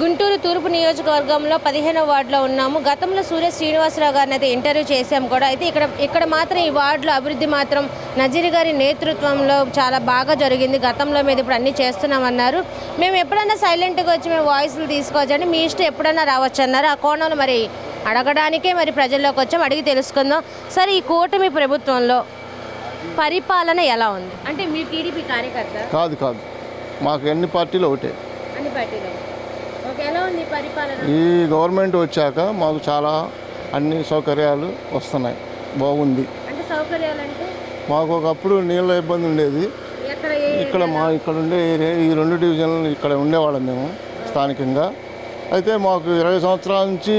గుంటూరు తూర్పు నియోజకవర్గంలో పదిహేనో వార్డులో ఉన్నాము. గతంలో సూర్య శ్రీనివాసరావు గారిని అయితే ఇంటర్వ్యూ చేశాం కూడా. అయితే ఇక్కడ ఇక్కడ మాత్రం ఈ వార్డులో అభివృద్ధి మాత్రం నజీర్ గారి నేతృత్వంలో చాలా బాగా జరిగింది. గతంలో మీద ఇప్పుడు అన్నీ చేస్తున్నామన్నారు. మేము ఎప్పుడైనా సైలెంట్గా వచ్చి మేము వాయిస్లు తీసుకోవచ్చండి. మీ ఇష్టం ఎప్పుడైనా రావచ్చు అన్నారు ఆ కోణంలో మరి అడగడానికే మరి ప్రజల్లోకి వచ్చాం. అడిగి తెలుసుకుందాం. సరే ఈ కూటమి ప్రభుత్వంలో పరిపాలన ఎలా ఉంది? అంటే మీ టీడీపీ కార్యకర్త? కాదు కాదు. మాకు ఎన్ని పార్టీలు ఒకటే. అన్ని పార్టీలు. ఈ గవర్నమెంట్ వచ్చాక మాకు చాలా అన్ని సౌకర్యాలు వస్తున్నాయి. బాగుంది. మాకు ఒకప్పుడు నీళ్ళ ఇబ్బంది ఉండేది. ఇక్కడ మా ఇక్కడ ఉండే ఏరియా ఈ రెండు డివిజన్లు ఇక్కడ ఉండేవాళ్ళం మేము స్థానికంగా. అయితే మాకు ఇరవై సంవత్సరాల నుంచి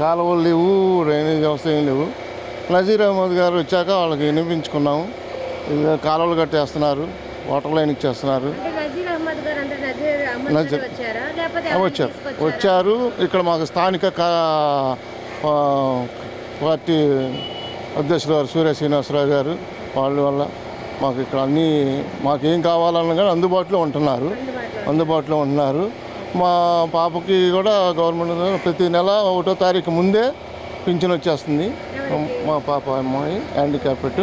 కాలువలు లేవు డ్రైనేజ్ వ్యవస్థ ఏం లేవు. నజీర్ అహ్మద్ గారు వచ్చాక వాళ్ళకి వినిపించుకున్నాము. ఇక కాలువలు కట్టేస్తున్నారు వాటర్ లైన్ ఇచ్చేస్తున్నారు. వచ్చారా? వచ్చారు. ఇక్కడ మాకు స్థానిక పార్టీ అధ్యక్షులు గారు సూర్య శ్రీనివాసరావు గారు వాళ్ళ వల్ల మాకు ఇక్కడ అన్నీ మాకు ఏం కావాలన్నా కానీ అందుబాటులో ఉంటున్నారు. అందుబాటులో ఉంటున్నారు. మా పాపకి కూడా గవర్నమెంట్ ప్రతి నెల ఒకటో తారీఖు ముందే పింఛన్ వచ్చేస్తుంది. మా పాప అమ్మాయి హ్యాండిక్యాపెట్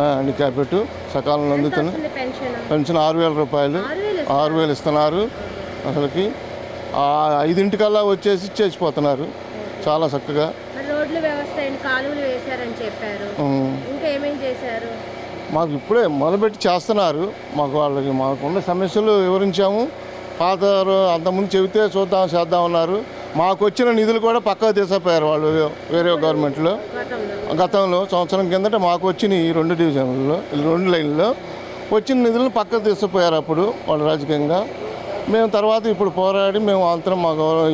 హ్యాండిక్యాపెట్ సకాలంలో అందుతుంది పెన్షన్? పెన్షన్ ఆరు వేల రూపాయలు. ఆరు వేలు ఇస్తున్నారు అసలుకి. ఆ ఐదింటికల్లా వచ్చేసి చేసిపోతున్నారు. చాలా చక్కగా. మరి రోడ్ల వ్యవస్థ ఏంటి కాలువలు వేశారని చెప్పారు. ఉమ్, ఇంకా ఏమేం చేశారు? మాకు ఇప్పుడే మొదలుపెట్టి చేస్తున్నారు. మాకు వాళ్ళకి మాకున్న సమస్యలు వివరించాము. పాత అంతకుముందు చెబితే చూద్దాం చేద్దాం అన్నారు. మాకు వచ్చిన నిధులు కూడా పక్కకు తీసిపోయారు వాళ్ళు వేరే గవర్నమెంట్లో. గతంలో. సంవత్సరం కిందట మాకు వచ్చిన ఈ రెండు డివిజన్లలో రెండు లైన్లో వచ్చిన నిధులను పక్కకు తీసుకుపోయారు అప్పుడు వాళ్ళు రాజకీయంగా. మేము తర్వాత ఇప్పుడు పోరాడి మేము అంతరం మా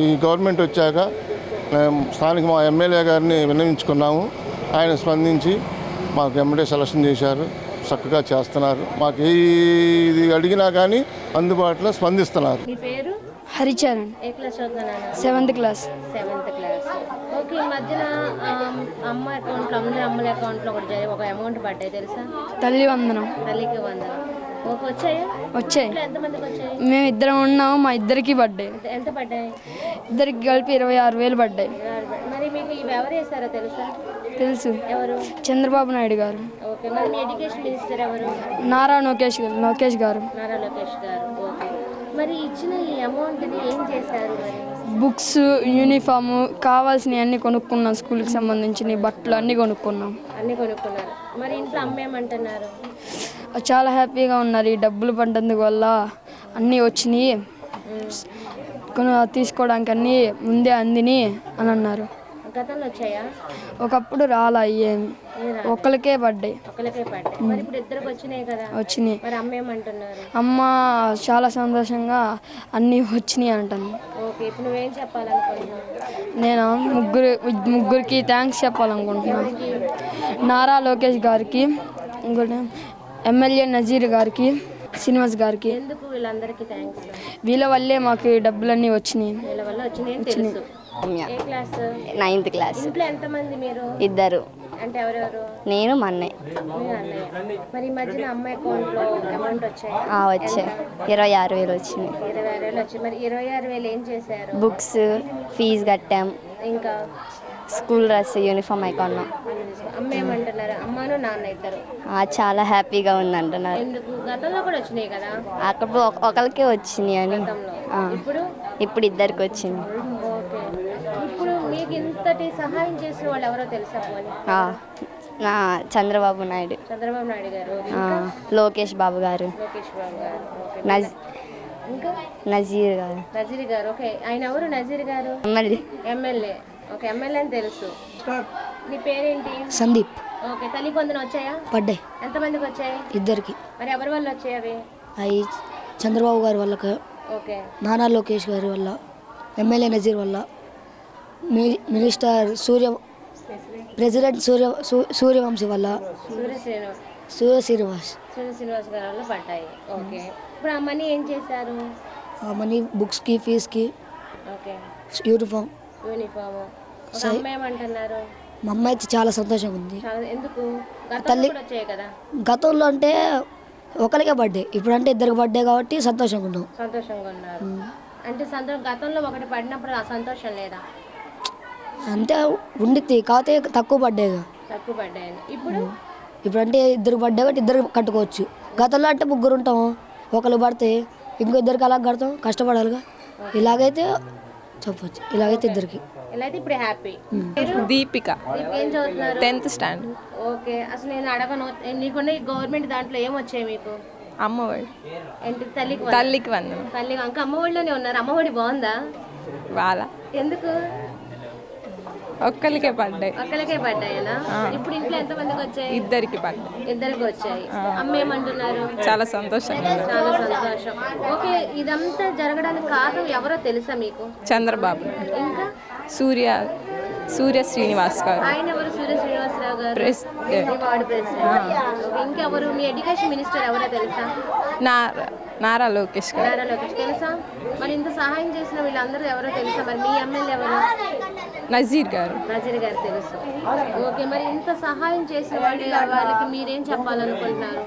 ఈ గవర్నమెంట్ వచ్చాక మేము స్థానిక మా ఎమ్మెల్యే గారిని విన్నవించుకున్నాము. ఆయన స్పందించి మాకు ఎమ్మెల్యే సెలక్షన్ చేశారు. చక్కగా చేస్తున్నారు. మాకు ఏది అడిగినా కానీ అందుబాటులో స్పందిస్తున్నారు. మీ పేరు? హరిచరణ్ ఏ క్లాస్ చదువుతున్నాను seventh class. Seventh class. Okay ఈ మధ్యన అమ్మ అకౌంట్లో అందరి అమ్మల అకౌంట్లో కూడా జరిగి ఒక అమౌంట్ పడ్డాయి తెలుసా? తల్లి వందనం. తల్లికి వందలు ఓకే వచ్చాయా? వచ్చాయి. ఇంట్లో ఎంతమందికి వచ్చాయి? మేము ఇద్దరం ఉన్నాము మా ఇద్దరికి పడ్డాయి. ఎంత- పడ్డాయి? ఇద్దరికి కలిపి ఇరవై ఆరు వేలు పడ్డాయి. మరి మీకు ఇవి ఎవరు వేస్తారో తెలుసా? తెలుసు. ఎవరు? చంద్రబాబు నాయుడు గారు. ఓకే మరి మీ ఎడ్యుకేషన్ మినిస్టర్ ఎవరు? నారా లోకేష్ గారు లోకేష్ గారు. నారా లోకేష్ గారు. ఓకే. మరి ఇచ్చిన ఈ అమౌంట్ని ఏం చేశారు మరి? బుక్స్ యూనిఫామ్ కావాల్సినవి అన్నీ కొనుక్కున్నాం స్కూల్కి సంబంధించిన బట్టలు అన్నీ కొనుక్కున్నాం. అన్నీ కొనుక్కున్నారు. మరి ఇంట్లో అమ్మేమంటున్నారు చాలా హ్యాపీగా ఉన్నారు. ఈ డబ్బులు పడ్డందుకు వల్ల అన్నీ వచ్చినాయి. కొను తీసుకోవడానికి అన్నీ ముందే అందిని అని అన్నారు. గతంలో వచ్చాయా? ఒకప్పుడు రాలా పడ్డాయి. ఒకరికే పడ్డాయి. మరి ఇప్పుడు ఇద్దరికి వచ్చినాయి కదా. వచ్చినాయి. మరి అమ్మేమంటున్నారు అమ్మ చాలా సంతోషంగా అన్నీ వచ్చినాయి అంటుంది. ఓకే ఇప్పుడు నువ్వేం చెప్పాలనుకుంటున్నావు? నేను ముగ్గురు ముగ్గురికి థ్యాంక్స్ చెప్పాలనుకుంటున్నాను నారా లోకేష్ గారికి ఇంకోటి ఎమ్మెల్యే నజీర్ గారికి శ్రీనివాస్ గారికి. వీళ్ళ వల్లే మాకు డబ్బులన్నీ వచ్చినాయి. Ninth class. ఇద్దరు. అంటే ఎవరెవరు? నేను మా అన్నయ్య. మరి మధ్యన అమ్మాయి అకౌంట్లో అమౌంట్ వచ్చాయి? వచ్చాయి. ఇరవై ఆరు వేలు వచ్చినాయి ఇరవై ఆరు వేలు మరి ఇరవై ఆరు వేలు ఏం చేశారు? బుక్స్ ఫీజు కట్టాం. ఇంకా? స్కూల్ డ్రెస్ యూనిఫామ్ అయి కొన్నాం అమ్మ ఏమంటున్నారు? అమ్మను నాన్న ఇద్దరు. చాలా హ్యాపీగా ఉంది అంటున్నారు గతంలో కూడా వచ్చినాయి కదా? అక్కడ ఒక- ఒకరికే వచ్చినాయి అని. ఇప్పుడు? ఇప్పుడు ఇద్దరికి వచ్చింది. మీకు ఇంతటి సహాయం చేసిన వాళ్ళు ఎవరో తెలుసా పోనీ? ఆ, నా చంద్రబాబు నాయుడు. చంద్రబాబు నాయుడు గారు. ఆ, లోకేష్ బాబు గారు. లోకేష్ బాబు గారు. ఓకే నజ్ ఇంకా? నజీర్ గారు. నజీర్ గారు ఓకే. ఆయన ఎవరు నజీర్ గారు? మళ్ళీ ఎమ్మెల్యే. ఓకే ఎమ్మెల్యే అని తెలుసు. నీ పేరేంటి? సందీప్. ఓకే తల్లి పొందిన వచ్చాయా? పడ్డాయి. ఎంతమందికి వచ్చాయి? ఇద్దరికి. మరి ఎవరి వల్ల వచ్చాయి అవి? అవి చంద్రబాబు గారి వల్ల ఓకే. నానా లోకేష్ గారి వల్ల ఎమ్మెల్యే నజీర్ వల్ల. మీ- మినిస్టర్ సూర్య ప్రెసిడెంట్ సూర్య సూర్యవంశీ వల్ల సూర్య శ్రీనివాస్ సూర్య శ్రీనివాస్ గారి వల్ల పడ్డాయి. ఓకే. ఇప్పుడు ఆ మనీ ఏం చేశారు? ఆ మనీ బుక్స్కి ఫీజుకి ఓకే. యూనిఫామ్. యూనిఫామ్. ఏమంటున్నారు? మా అమ్మాయి అయితే చాలా సంతోషంగా ఉంది ఎందుకు? గతంలో తల్లి- గతంలో అంటే ఒకరికే బర్త్డే. ఇప్పుడు అంటే ఇద్దరికి బర్త్డే కాబట్టి సంతోషంగా ఉన్నాం సంతోషంగా ఉన్నారు అంటే సంతోషం గతంలో ఒకటి పడినప్పుడు ఆ సంతోషం లేదా? అంతే ఉండిద్ది కాకపోతే తక్కువ పడ్డాయి తక్కువ పడ్డాయని ఇప్పుడు ఇప్పుడు? అంటే ఇద్దరు పడ్డా కాబట్టి ఇద్దరు కట్టుకోవచ్చు. గతంలో అంటే ముగ్గురు ఉంటాం. ఒకరు పడితే ఇంకో ఇద్దరికి అలా కడతాం. కష్టపడాలిగా. ఇలాగైతే చెప్పొచ్చు. ఇలాగైతే ఇద్దరికి. ఇలా అయితే ఇప్పుడు హ్యాపీ. దీపిక. ఏం చదువుతున్నారు? Tenth standard okay. అసలు నేను అడగను. నీకున్న గవర్నమెంట్ దాంట్లో ఏం వచ్చాయి మీకు? అమ్మఒడి. ఏంటి? తల్లికి. తల్లికి వందనం తల్లి అంక అమ్మఒడిలోనే ఉన్నారు. అమ్మఒడి బాగుందా? వాళ్ళ. ఎందుకు? ఒక్కరికే పడ్డాయి. ఒక్కరికే పడ్డాయనా? ఇప్పుడు ఇంట్లో ఎంత మందికి వచ్చాయి? ఇద్దరికి పడ్డాయి. ఇద్దరికి వచ్చాయి. అమ్మ ఏమంటున్నారు చాలా సంతోషంగా ఉంది. చాలా సంతోషం. ఓకే ఇదంతా జరగడానికి కారణం ఎవరో తెలుసా మీకు? చంద్రబాబు. ఇంకా? సూర్య సూర్య శ్రీనివాస్ గారు. ఆయన ఎవరు? సూర్య గారు? Ward president. ఓకే, ఇంకెవరు? మీ ఎడ్యుకేషన్ మినిస్టర్ ఎవరో తెలుసా? నారా నారా లోకేష్ గారు. నారా లోకేష్. తెలుసా? మరి ఇంత సహాయం చేసిన వీళ్ళందరూ ఎవరో తెలుసా? మరి మీ ఎమ్మెల్యే ఎవరు? నజీర్ గారు. నజీర్ గారు తెలుసు. ఓకే మరి ఇంత సహాయం చేసిన వాళ్ళు వాళ్ళకి మీరేం చెప్పాలనుకుంటున్నారు?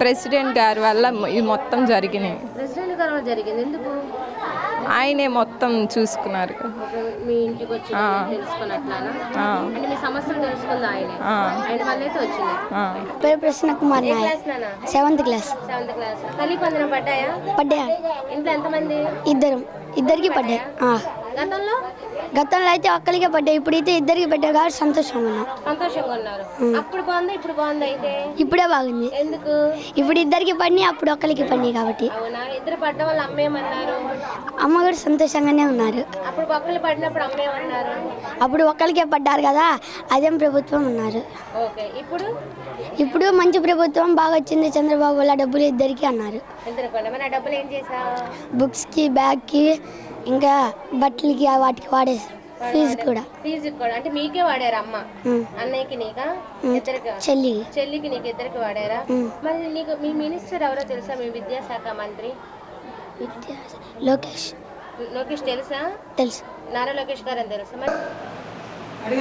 ప్రెసిడెంట్ గారి వల్ల ఇది మొత్తం జరిగినాయి. ప్రెసిడెంట్ గారు వల్ల జరిగింది. ఎందుకు? ఆయనే మొత్తం చూసుకున్నారు. మీ ఇంటికి వచ్చి తెలుసుకున్నట్లానా? అంటే మీ సమస్యలు తెలుసుకుంది ఆయనే. ఆయన వల్ల అయితే వచ్చింది. ఆ. పేరు ప్రశ్న Kumar seventh class. Seventh class. తల్లి పొందిన పడ్డాయా? పడ్డా ఇంట్లో ఎంతమంది? ఇద్దరు. ఇద్దరికి పడ్డాయి. గతంలో? గతంలో అయితే ఒక్కరికే పడ్డాయి ఇప్పుడైతే ఇద్దరికి పడ్డాయి కాబట్టి సంతోషంగా ఉన్నాం సంతోషంగా ఉన్నారు అప్పుడు బాగుందా ఇప్పుడు బాగుందా అయితే? ఇప్పుడే బాగుంది. ఎందుకు? ఇప్పుడు ఇద్దరికి పడినాయి అప్పుడు ఒక్కరికి పడినాయి కాబట్టి. అవునా? ఇద్దరు పడ్డ వాళ్ళు అమ్మేమన్నారు అమ్మ కూడా సంతోషంగానే ఉన్నారు. అప్పుడు పడినప్పుడు అమ్మేమన్నారు అప్పుడు ఒక్కరికే పడ్డారు కదా అదేం ప్రభుత్వం ఉన్నారు ఓకే ఇప్పుడు? ఇప్పుడు మంచి ప్రభుత్వం బాగా వచ్చింది చంద్రబాబు వల్ల డబ్బులు ఇద్దరికి అన్నారు. డబ్బులు ఏం చేసావు బుక్స్కి బ్యాగ్కి ఇంకా బట్టలకి వాటికి వాడేసాం ఫీజు కూడా. ఫీజు కూడా. అంటే మీకే వాడారా అమ్మ. అన్నయ్యకి నీకా? ఇద్దరికి చెల్లి చెల్లికి. నీకు ఇద్దరికి వాడారా? మరి నీకు మీ మినిస్టర్ ఎవరో తెలుసా? మీ విద్యాశాఖ మంత్రి? విద్యా లోకేష్. లోకేష్ తెలుసా? తెలుసు. నారా లోకేష్ గారు అని తెలుసా? మరి